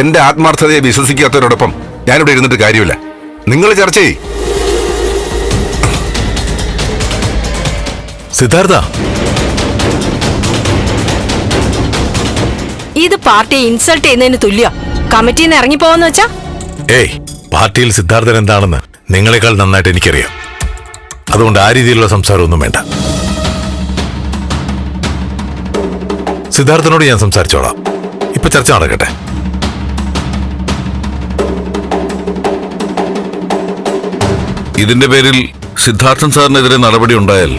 എന്റെ ആത്മാർത്ഥതയെ വിശ്വസിക്കാത്തവരോടൊപ്പം ഞാനിവിടെ ഇരുന്നിട്ട് കാര്യമില്ല. നിങ്ങൾ ചർച്ച ചെയ് സിദ്ധാർത്ഥ. ഇത് പാർട്ടിയെ ഇൻസൾട്ട് ചെയ്യുന്നതിന് തുല്യ. കമ്മിറ്റിയിൽ നിന്ന് ഇറങ്ങിപ്പോവെന്ന് വെച്ചാ? ഏയ് പാർട്ടിയിൽ സിദ്ധാർത്ഥൻ എന്താണെന്ന് നിങ്ങളെക്കാൾ നന്നായിട്ട് എനിക്കറിയാം. അതുകൊണ്ട് ആ രീതിയിലുള്ള സംസാരമൊന്നും വേണ്ട. സിദ്ധാർത്ഥനോട് ഞാൻ സംസാരിച്ചോളാം. ഇപ്പൊ ചർച്ച നടക്കട്ടെ. ഇതിന്റെ പേരിൽ സിദ്ധാർത്ഥൻ സാറിനെതിരെ നടപടി ഉണ്ടായാൽ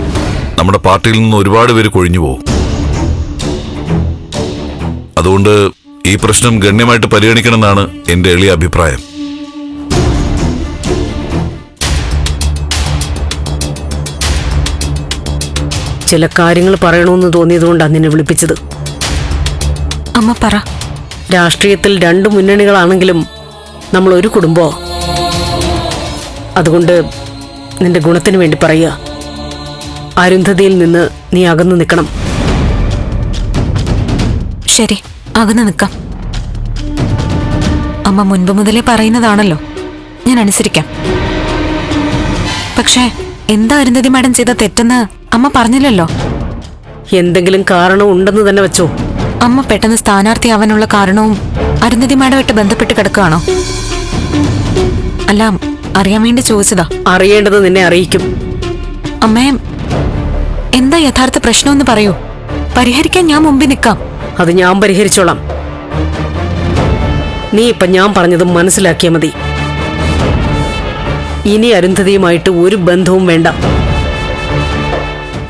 നമ്മുടെ പാർട്ടിയിൽ നിന്ന് ഒരുപാട് പേര് കൊഴിഞ്ഞു പോകും. അതുകൊണ്ട് ഈ പ്രശ്നം ഗണ്യമായിട്ട് പരിഗണിക്കണമെന്നാണ് എന്റെ എളിയ അഭിപ്രായം. ചില കാര്യങ്ങൾ പറയണമെന്ന് തോന്നിയതുകൊണ്ടാണ് നിന്നെ വിളിപ്പിച്ചത്. അമ്മ പറ. രാഷ്ട്രീയത്തിൽ രണ്ട് മുന്നണികളാണെങ്കിലും നമ്മൾ ഒരു കുടുംബോ അതുകൊണ്ട് നിന്റെ ഗുണത്തിന് വേണ്ടി പറയുക. അരുന്ധതിയിൽ നിന്ന് നീ അകന്നു നിൽക്കണം. ശരി അകന്നു നിൽക്കാം. അമ്മ മുൻപ് മുതലേ പറയുന്നതാണല്ലോ. ഞാൻ അനുസരിക്കാം. പക്ഷേ എന്താ അരുന്ധതി മാഡം ചെയ്ത തെറ്റെന്ന് അമ്മ പറഞ്ഞില്ലല്ലോ? എന്തെങ്കിലും കാരണം ഉണ്ടെന്ന് തന്നെ വെച്ചോ. അമ്മ പെട്ടെന്ന് സ്ഥാനാർത്ഥിയാവാനുള്ള കാരണവും അരുന്ധതി മാഡമായിട്ട് ബന്ധപ്പെട്ട് കിടക്കുകയാണോ? അല്ല അറിയാൻ വേണ്ടി ചോദിച്ചതാ. അറിയേണ്ടത് നിന്നെ അറിയിക്കും. അമ്മേ എന്താ യഥാർത്ഥ പ്രശ്നം എന്ന് പറയൂ. പരിഹരിക്കാൻ ഞാൻ മുമ്പിൽ നിൽക്കാം. അത് ഞാൻ പരിഹരിച്ചോളാം. നീ ഇപ്പൊ ഞാൻ പറഞ്ഞത് മനസ്സിലാക്കിയ മതി. ഇനി അരുന്ധതിയുമായിട്ട് ഒരു ബന്ധവും വേണ്ട.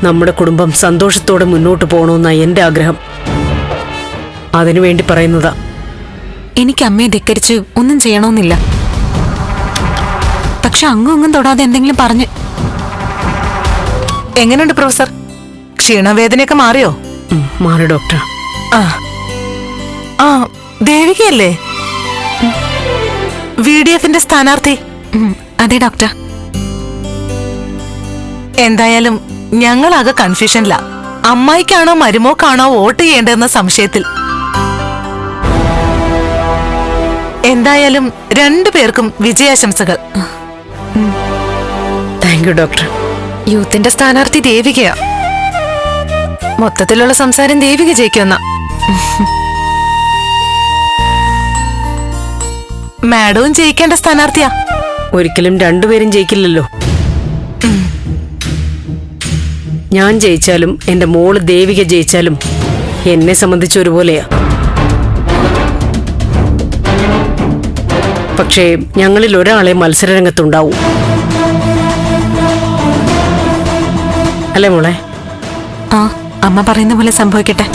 നമ്മുടെ കുടുംബം സന്തോഷത്തോടെ മുന്നോട്ട് പോകണമെന്ന എന്റെ ആഗ്രഹം. അതിനുവേണ്ടി പറയുന്നതാ. എനിക്ക് അമ്മയെ ധിക്കരിച്ച് ഒന്നും ചെയ്യണമെന്നില്ല. പക്ഷെ അങ്ങും അങ്ങും തൊടാതെ എന്തെങ്കിലും പറഞ്ഞു. എങ്ങനെയുണ്ട് പ്രൊഫസർ? ക്ഷീണവേദനയൊക്കെ മാറിയോ? മാറി ഡോക്ടർ. ആ. ആ ദേവികയല്ലേ? വി ഡി എഫിന്റെ സ്ഥാനാർത്ഥി അതെ ഡോക്ടർ. എന്തായാലും ഞങ്ങളാകെ കൺഫ്യൂഷനില്ല അമ്മായിക്കാണോ മരുമോക്കാണോ വോട്ട് ചെയ്യേണ്ടതെന്ന സംശയത്തിൽ. എന്തായാലും രണ്ടു പേർക്കും വിജയാശംസകൾ. Thank you doctor. യൂത്തിന്റെ സ്ഥാനാർത്ഥി ദേവികയാ. മൊത്തത്തിലുള്ള സംസാരം ദേവിക ജയിക്കുന്ന മാഡവും ജയിക്കേണ്ട സ്ഥാനാർത്ഥിയാ. ഒരിക്കലും രണ്ടുപേരും ജയിക്കില്ലല്ലോ. ഞാൻ ജയിച്ചാലും എന്റെ മോൾ ദേവിക ജയിച്ചാലും എന്നെ സംബന്ധിച്ച് ഒരുപോലെയാ പക്ഷേ ഞങ്ങളിൽ ഒരാളെ മത്സരരംഗത്തുണ്ടാവും. അല്ലേ മോളെ? ആ അമ്മ പറയുന്ന പോലെ സംഭവിക്കട്ടെ.